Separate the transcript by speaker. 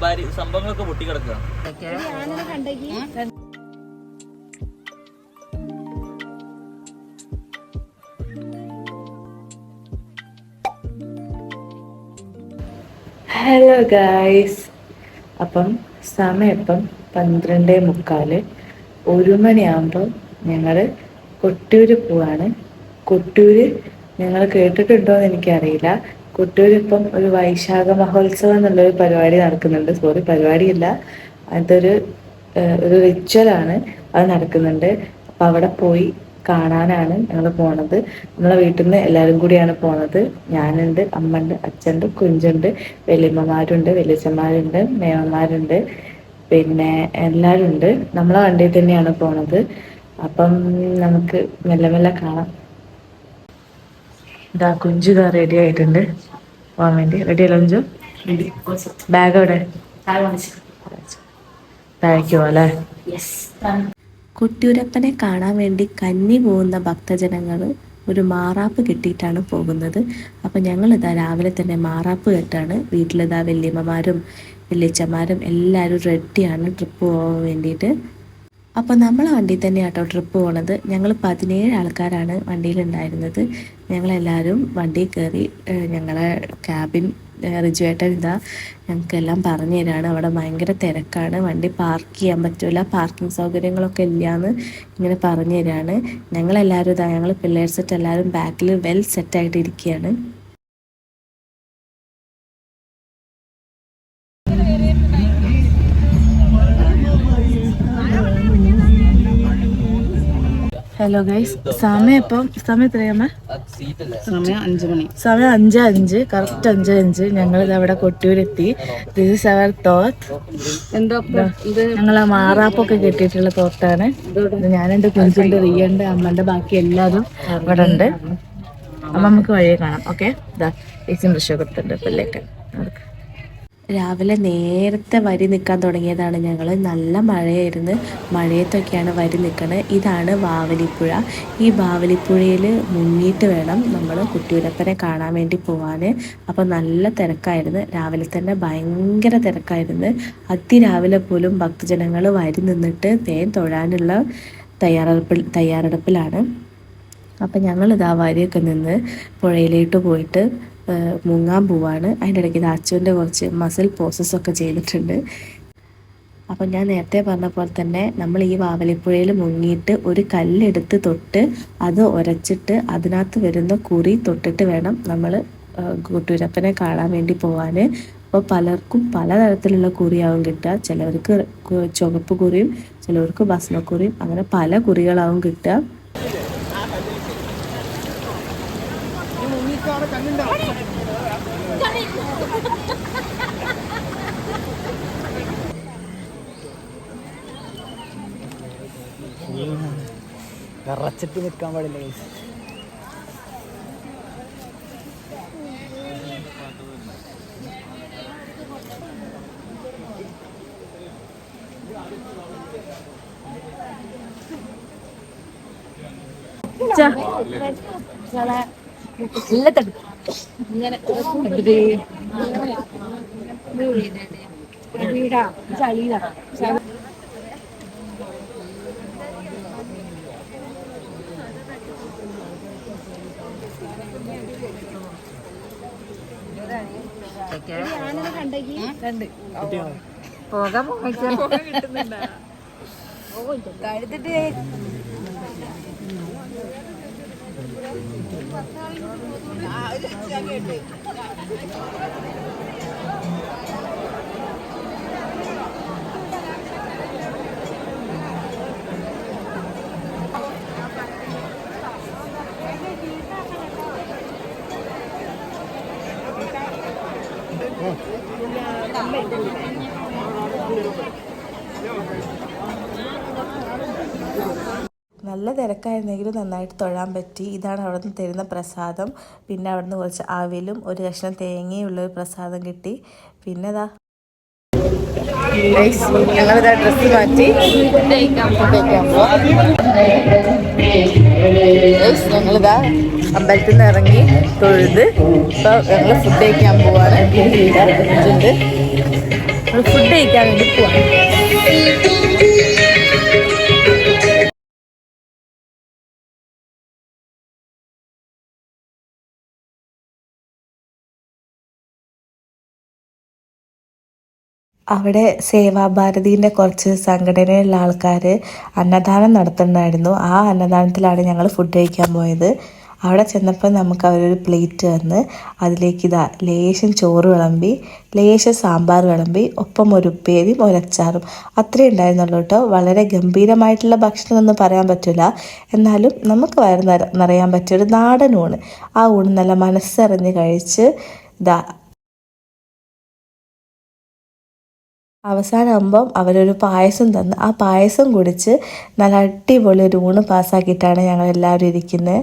Speaker 1: ഭാര്യ- സംഭവങ്ങളൊക്കെ പൊട്ടിക്കിടക്കുക.
Speaker 2: Hello guys അപ്പം സമയം ഇപ്പം പന്ത്രണ്ട് മുക്കാൽ. ഒരു മണിയാകുമ്പോൾ ഞങ്ങൾ കൊട്ടിയൂര് പോവാണ്. കൊട്ടിയൂര് ഞങ്ങൾ കേട്ടിട്ടുണ്ടോ എന്ന് എനിക്കറിയില്ല. കൊട്ടിയൂര് ഇപ്പം ഒരു വൈശാഖ മഹോത്സവം എന്നുള്ളൊരു പരിപാടി നടക്കുന്നുണ്ട്. സോറി പരിപാടിയില്ല. അതൊരു ഒരു റിച്വലാണ് അത് നടക്കുന്നുണ്ട്. അപ്പം അവിടെ പോയി കാണാനാണ് ഞങ്ങൾ പോണത്. നമ്മളെ വീട്ടിൽ നിന്ന് എല്ലാവരും കൂടിയാണ് പോണത്. ഞാനുണ്ട് അമ്മണ്ട് അച്ഛന്റെ കുഞ്ചുണ്ട് വലിയമ്മമാരുണ്ട് വലിയച്ഛന്മാരുണ്ട് മേമന്മാരുണ്ട്. പിന്നെ എല്ലാവരും ഉണ്ട് നമ്മളെ വണ്ടിയിൽ തന്നെയാണ് പോണത്. അപ്പം നമുക്ക് മെല്ലെ മെല്ലെ കാണാം. ഇതാ കുഞ്ചു ഇതാ റെഡി ആയിട്ടുണ്ട്. പോകാൻ വേണ്ടി. റെഡി അല്ല കുഞ്ചു? ബാഗ് എവിടെ? താഴേക്ക് പോവാം അല്ലേ?
Speaker 3: കൊട്ടിയൂരപ്പനെ കാണാൻ വേണ്ടി കന്നി പോകുന്ന ഭക്തജനങ്ങൾ ഒരു മാറാപ്പ് കെട്ടിയിട്ടാണ് പോകുന്നത്. അപ്പം ഞങ്ങളിതാ രാവിലെ തന്നെ മാറാപ്പ് കെട്ടാണ്. വീട്ടിലിതാ വല്യമ്മമാരും വല്യച്ഛന്മാരും എല്ലാവരും റെഡിയാണ് ട്രിപ്പ് പോകാൻ വേണ്ടിയിട്ട്. അപ്പോൾ നമ്മളെ വണ്ടിയിൽ തന്നെ ആട്ടോ ട്രിപ്പ് പോണത്. ഞങ്ങൾ പതിനേഴ് ആൾക്കാരാണ് വണ്ടിയിലുണ്ടായിരുന്നത്. ഞങ്ങളെല്ലാവരും വണ്ടിയിൽ കയറി ഞങ്ങളെ ക്യാബിൻ റിജുവേട്ടൻ ഇതാ ഞങ്ങൾക്കെല്ലാം പറഞ്ഞു തരാണ്. അവിടെ ഭയങ്കര തിരക്കാണ്. വണ്ടി പാർക്ക് ചെയ്യാൻ പറ്റില്ല പാർക്കിംഗ് സൗകര്യങ്ങളൊക്കെ ഇല്ലയെന്ന് ഇങ്ങനെ പറഞ്ഞു തരാണ്. ഞങ്ങളെല്ലാവരും ഇതാ ഞങ്ങൾ പിള്ളേർ സെറ്റ് എല്ലാവരും ബാക്കിൽ വെൽ സെറ്റായിട്ട് ഇരിക്കുകയാണ്
Speaker 2: ഹലോ ഗൈസ് സമയം ഇപ്പം സമയം
Speaker 1: എത്രയാമേ
Speaker 4: സമയം അഞ്ചു മണി.
Speaker 2: സമയം അഞ്ച് അഞ്ച് കറക്റ്റ് അഞ്ച് അഞ്ച്. ഞങ്ങൾ ഇത് അവിടെ കൊട്ടിയൂരെത്തി. ദിസ് ഇസ് അവർ തോത്ത്
Speaker 4: എന്താ
Speaker 2: ഞങ്ങൾ ആ മാറാപ്പൊക്കെ കെട്ടിയിട്ടുള്ള തോത്താണ് ഞാനെന്റെ കുഞ്ചുണ്ട് റിയുണ്ട് അമ്മന്റെ ബാക്കി എല്ലാതും അവിടെ ഉണ്ട്. അമ്മ നമുക്ക് വഴിയെ കാണാം. ഓക്കെ ഇതാ ഏച്ചിയും കൊടുത്തിട്ടുണ്ട് പിള്ളേക്ക് നടക്ക്.
Speaker 3: രാവിലെ നേരത്തെ വരി നിൽക്കാൻ തുടങ്ങിയതാണ് ഞങ്ങൾ നല്ല മഴയായിരുന്നു. മഴയത്തൊക്കെയാണ് വരി നിൽക്കുന്നത് ഇതാണ് വാവലിപ്പുഴ. ഈ വാവലിപ്പുഴയിൽ മുങ്ങിയിട്ട് വേണം നമ്മൾ കുട്ടിയൂരപ്പനെ കാണാൻ വേണ്ടി പോകാൻ അപ്പോൾ നല്ല തിരക്കായിരുന്നു. രാവിലെ തന്നെ ഭയങ്കര തിരക്കായിരുന്നു. അതിരാവിലെ പോലും ഭക്തജനങ്ങൾ വരി നിന്നിട്ട് തേൻ തൊഴാനുള്ള തയ്യാറെടുപ്പിൽ തയ്യാറെടുപ്പിലാണ്. അപ്പം ഞങ്ങൾ ഇതാ വരിയൊക്കെ നിന്ന് പുഴയിലോട്ട് പോയിട്ട് മുങ്ങാൻ പോവാണ്. അതിന്റെ ഇടയ്ക്ക് അച്ഛന്റെ കുറച്ച് മസിൽ പോസസ് ഒക്കെ ചെയ്തിട്ടുണ്ട്. അപ്പം ഞാൻ നേരത്തെ പറഞ്ഞ പോലെ തന്നെ നമ്മൾ ഈ വാവലിപ്പുഴയിൽ മുങ്ങിയിട്ട് ഒരു കല്ലെടുത്ത് തൊട്ട് അത് ഉരച്ചിട്ട് അതിനകത്ത് വരുന്ന കുറി തൊട്ടിട്ട് വേണം നമ്മൾ കൂട്ടുരപ്പനെ കാണാൻ വേണ്ടി പോകാൻ അപ്പോൾ പലർക്കും പലതരത്തിലുള്ള കുറിയാവും കിട്ടുക. ചിലവർക്ക് ചുവപ്പ് കുറിയും ചിലവർക്ക് ഭസ്മക്കുറിയും അങ്ങനെ പല കുറികളാവും കിട്ടുക.
Speaker 4: വിറച്ചിട്ട് നിൽക്കാൻ പാടില്ല ഇങ്ങനെ വീടാ. ചളിയിലാ. പോകാൻ പോകാൻ കിട്ടുന്നുണ്ടാ? കഴുത്തിട്ട് 어.
Speaker 3: നല്ല തിരക്കായിരുന്നെങ്കിലും നന്നായിട്ട് തൊഴാൻ പറ്റി. ഇതാണ് അവിടെ നിന്ന് തരുന്ന പ്രസാദം. പിന്നെ അവിടെ നിന്ന് കുറച്ച് അവിലും ഒരു കഷ്ണം തേങ്ങയുള്ള ഒരു പ്രസാദം കിട്ടി. പിന്നെ ഇതാ
Speaker 2: ഞങ്ങളിതാ ഡ്രസ്സ് മാറ്റി.
Speaker 5: ഞങ്ങളിതാ അമ്പലത്തിൽ നിന്ന് ഇറങ്ങി തൊഴുത്. ഇപ്പൊ ഞങ്ങൾ ഫുഡ് കഴിക്കാൻ പോവാണ്. ഫുഡ് കഴിക്കാൻ വേണ്ടി പോവാണ്.
Speaker 2: അവിടെ സേവാഭാരതീന്റെ കുറച്ച് സംഘടനയിലുള്ള ആൾക്കാർ അന്നദാനം നടത്തുന്നുണ്ടായിരുന്നു. ആ അന്നദാനത്തിലാണ് ഞങ്ങൾ ഫുഡ് കഴിക്കാൻ പോയത്. അവിടെ ചെന്നപ്പോൾ നമുക്ക് അവരൊരു പ്ലേറ്റ് തന്ന് അതിലേക്ക് ഇതാ ലേശം ചോറ് വിളമ്പി ലേശം സാമ്പാർ വിളമ്പി ഒപ്പം ഒരു ഉപ്പേരിയും ഒരച്ചാറും അത്രേ ഉണ്ടായിരുന്നുള്ളൂ കേട്ടോ. വളരെ ഗംഭീരമായിട്ടുള്ള ഭക്ഷണം പറയാൻ പറ്റില്ല എന്നാലും നമുക്ക് വയറ് നിറ നിറയാൻ പറ്റിയ ഒരു നാടൻ ഊണ്. ആ ഊണ് നല്ല മനസ്സറിഞ്ഞ് കഴിച്ച് ഇതാ അവസാനമാകുമ്പം അവരൊരു പായസം തന്ന് ആ പായസം കുടിച്ച് നല്ല അടിപൊളി ഒരു ഊണ് പാസ്സാക്കിയിട്ടാണ് ഞങ്ങളെല്ലാവരും ഇരിക്കുന്നത്